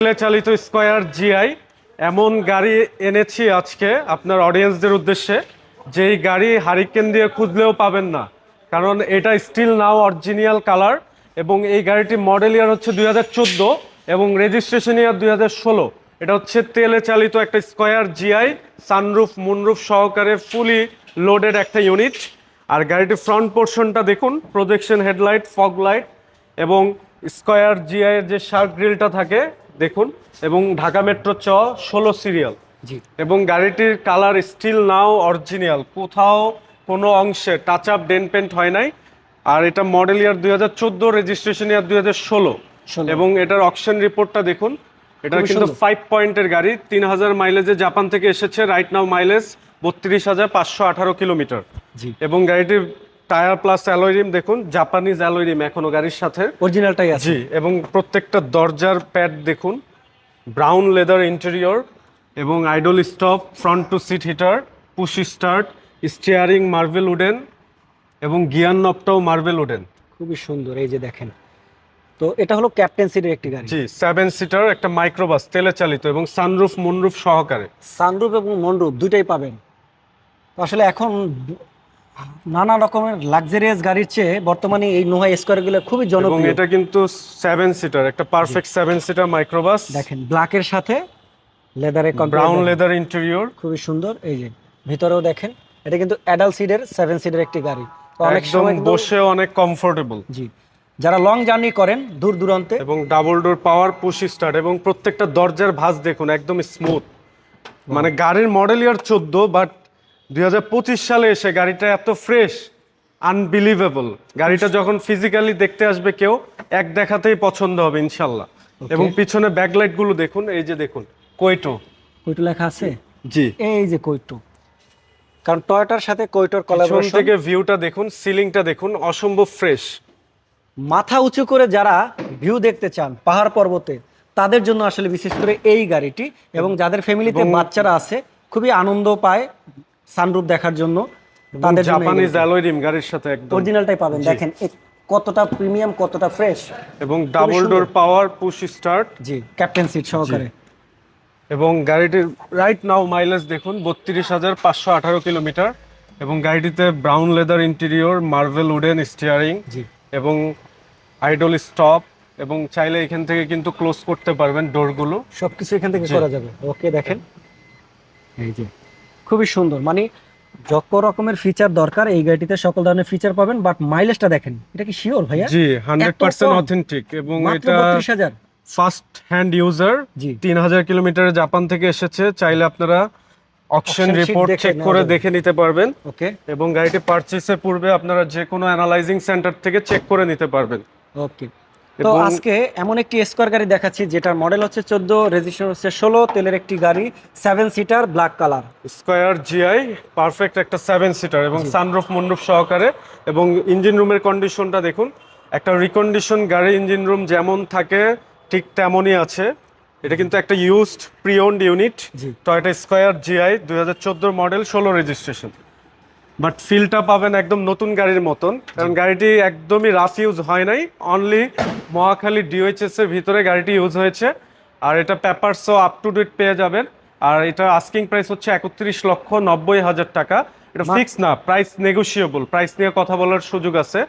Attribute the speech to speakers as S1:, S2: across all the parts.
S1: তেলে চালিত square GI, এমন গাড়ি এনেছি আজকে আপনার অডিয়েন্সদের উদ্দেশ্যে। যেই গাড়ি হারিকেন দিয়ে খুঁজলেও পাবেন না। কারণ এটা স্টিল নাও অরিজিনাল কালার এবং এই গাড়িটি মডেল ইয়ার হচ্ছে দুই হাজার চোদ্দ এবং রেজিস্ট্রেশন ইয়ার দুই হাজার ষোলো। এটা হচ্ছে তেলে চালিত একটা স্কোয়ার জিআই, সানরুফ, মুনরুফ সহকারে ফুলি লোডেড একটা ইউনিট। আর গাড়িটির ফ্রন্ট পোর্শনটা দেখুন, প্রজেকশন হেডলাইট, ফগ লাইট এবং স্কোয়ার জিআই এর যে শার্ক গ্রিলটা থাকে দেখুন এবং ঢাকা মেট্রো চ ষোলো সিরিয়াল।
S2: জি।
S1: এবং গাড়িটির কালার স্টিল নাও অরিজিনাল কোথাও কোনো অংশে টাচ আপ ডেন পেন্ট হয় নাই। আর এটা মডেল ইয়ার দুই হাজার চোদ্দ রেজিস্ট্রেশন ইয়ার দুই হাজার ষোলো। এবং এটার অকশন রিপোর্টটা দেখুন এটা কিন্তু ফাইভ পয়েন্টের গাড়ি তিন হাজার মাইলেজে জাপান থেকে এসেছে রাইট নাও মাইলেজ বত্রিশ হাজার পাঁচশো আঠারো কিলোমিটার
S2: জি।
S1: এবং গাড়িটির টায়ার প্লাস অ্যালয়রিম দেখুন জাপানিজ অ্যালয়রিম এখনও গাড়ির সাথে।
S2: অরিজিনালটাই আছে।
S1: জি এবং প্রত্যেকটা দরজার প্যাড দেখুন ব্রাউন লেদার ইন্টেরিয়র এবং idle stop front two seat heater push start steering marble wooden এবং গিয়ার নবটাও মার্বেল উডেন।
S2: খুবই সুন্দর এই যে দেখেন। তো এটা হলো ক্যাপ্টেন সিটের একটি গাড়ি।
S1: জি সেভেন সিটার একটা মাইক্রোবাস তেলে চালিত এবং সানরুফ মুনরুফ সহকারে।
S2: সানরুফ এবং মনরুফ দুইটাই পাবেন। তো আসলে এখন নানা রকমের লাক্সারিয়াস গাড়ির চেয়ে বর্তমানে এই নোহা স্কোয়ারগুলো খুবই
S1: এবং
S2: জনপ্রিয়।
S1: এটা কিন্তু সেভেন সিটার একটা পারফেক্ট সেভেন সিটার মাইক্রোবাস
S2: দেখেন ব্ল্যাকের সাথে লেদারে
S1: ব্রাউন লেদার ইন্টেরিয়র
S2: খুবই সুন্দর এই যে ভিতরেও দেখেন এটা কিন্তু অ্যাডাল সিডের সেভেন সিডের একটি গাড়ি। তো অনেক সময়
S1: বসে অনেক কমফোর্টেবল
S2: জি যারা লং জার্নি করেন দূর দূরান্তে
S1: এবং double door power push start এবং প্রত্যেকটা দরজার ভাঁজ দেখুন একদম স্মুথ মানে গাড়ির মডেল ইয়ার চোদ্দ বাট দুই হাজার পঁচিশ সালে এসে গাড়িটা এত ফ্রেশ আনবিলিভেবল গাড়িটা যখন ফিজিক্যালি দেখতে আসবে কেউ এক দেখাতেই পছন্দ হবে ইনশাল্লাহ। এবং পিছনে ব্যাকলাইটগুলো দেখুন এই যে দেখুন কোয়েটো।
S2: কইটু লেখা আছে?
S1: জি।
S2: এই যে কইটু কারণ টয়োটার সাথে
S1: পিছন
S2: কোলাবোরেশন
S1: থেকে ভিউটা দেখুন সিলিংটা দেখুন অসম্ভব ফ্রেশ
S2: মাথা উঁচু করে যারা ভিউ দেখতে চান পাহাড় পর্বতে তাদের জন্য আসলে বিশেষ করে এই গাড়িটি এবং যাদের ফ্যামিলিতে বাচ্চারা আছে খুবই আনন্দ পায় সানরুফ দেখার জন্য। তাদের
S1: জাপানিজ অ্যালয় রিম গাড়ির সাথে একদম।
S2: অরিজিনালটাই পাবেন। দেখেন কতটা প্রিমিয়াম কতটা ফ্রেশ
S1: এবং double door power push start
S2: জি ক্যাপ্টেন সিট সহকারে।
S1: এবং গাড়িটির রাইট নাও মাইলেজ দেখুন বত্রিশ হাজার পাঁচশো আঠারো কিলোমিটার। এবং গাড়িটিতে brown leather interior marble wooden steering
S2: জি।
S1: এবং আইডল স্টপ এবং চাইলে এখান থেকে কিন্তু ক্লোজ করতে পারবেন ডোরগুলো
S2: সবকিছু এখান থেকে করা যাবে। ওকে দেখেন। এই যে। খুবই সুন্দর। মানে যত রকমের ফিচার দরকার এই গাড়িটিতে সকল ধরনের ফিচার পাবেন বাট মাইলেজটা দেখেন এটা কি শিওর ভাইয়া?
S1: জি হান্ড্রেড
S2: এত
S1: পার্সেন্ট
S2: কম?
S1: অথেন্টিক এবং এটা
S2: বত্রিশ হাজার।
S1: ফার্স্ট হ্যান্ড ইউজার
S2: জি।
S1: তিন হাজার কিলোমিটার জাপান থেকে এসেছে চাইলে আপনারা অকশন রিপোর্ট চেক করে দেখে নিতে পারবেন।
S2: ওকে।
S1: এবং গাড়িটি পারচেসের পূর্বে আপনারা যে কোনো অ্যানালাইজিং সেন্টার থেকে চেক করে নিতে পারবেন।
S2: ওকে। তো আজকে এমন একটি স্কোয়ার গাড়ি দেখাচ্ছি যেটার মডেল হচ্ছে চোদ্দ রেজিস্ট্রেশন হচ্ছে ষোলো তেলের একটি গাড়ি seven seater black colour
S1: Esquire GI perfect একটা সেভেন সিটার এবং সানরুফ মুন্ডুফ সহকারে এবং ইঞ্জিন রুমের কন্ডিশনটা দেখুন একটা রিকন্ডিশন গাড়ি ইঞ্জিন রুম যেমন থাকে ঠিক তেমনই আছে। এটা কিন্তু একটা used preowned unit Toyota Esquire GI দুই হাজার মডেল ষোলো রেজিস্ট্রেশন বাট ফিলটা পাবেন একদম নতুন গাড়ির মতন। কারণ গাড়িটি একদমই রাফ ইউজ হয় নাই। অনলি মহাখালী ডিওএইচএস এর ভিতরে গাড়িটি ইউজ হয়েছে। আর এটা পেপারসও আপ টু ডেট পেয়ে যাবেন। আর এটা আস্কিং প্রাইস হচ্ছে একত্রিশ লক্ষ নব্বই হাজার টাকা। এটা ফিক্স না প্রাইস নেগোশিয়েবল প্রাইস নিয়ে কথা বলার সুযোগ আছে।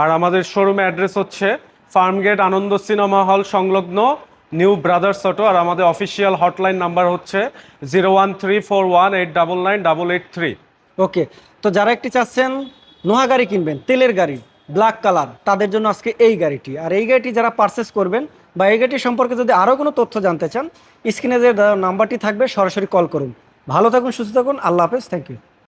S1: আর আমাদের শোরুমে অ্যাড্রেস হচ্ছে ফার্মগেট আনন্দ সিনেমা হল সংলগ্ন নিউ ব্রাদার্স অটো আর আমাদের অফিসিয়াল হটলাইন নাম্বার হচ্ছে zero one three four one eight double nine double eight three
S2: okay, তো যারা একটি চাচ্ছেন নোহা গাড়ি কিনবেন, তেলের গাড়ি ব্ল্যাক কালার তাদের জন্য আজকে এই গাড়িটি। আর এই গাড়িটি যারা পারচেস করবেন বা এই গাড়িটি সম্পর্কে যদি আরও কোনো তথ্য জানতে চান স্ক্রিনে যে নাম্বারটি থাকবে, সরাসরি কল করুন। ভালো থাকুন, সুস্থ থাকুন, আল্লাহ হাফেজ থ্যাংক ইউ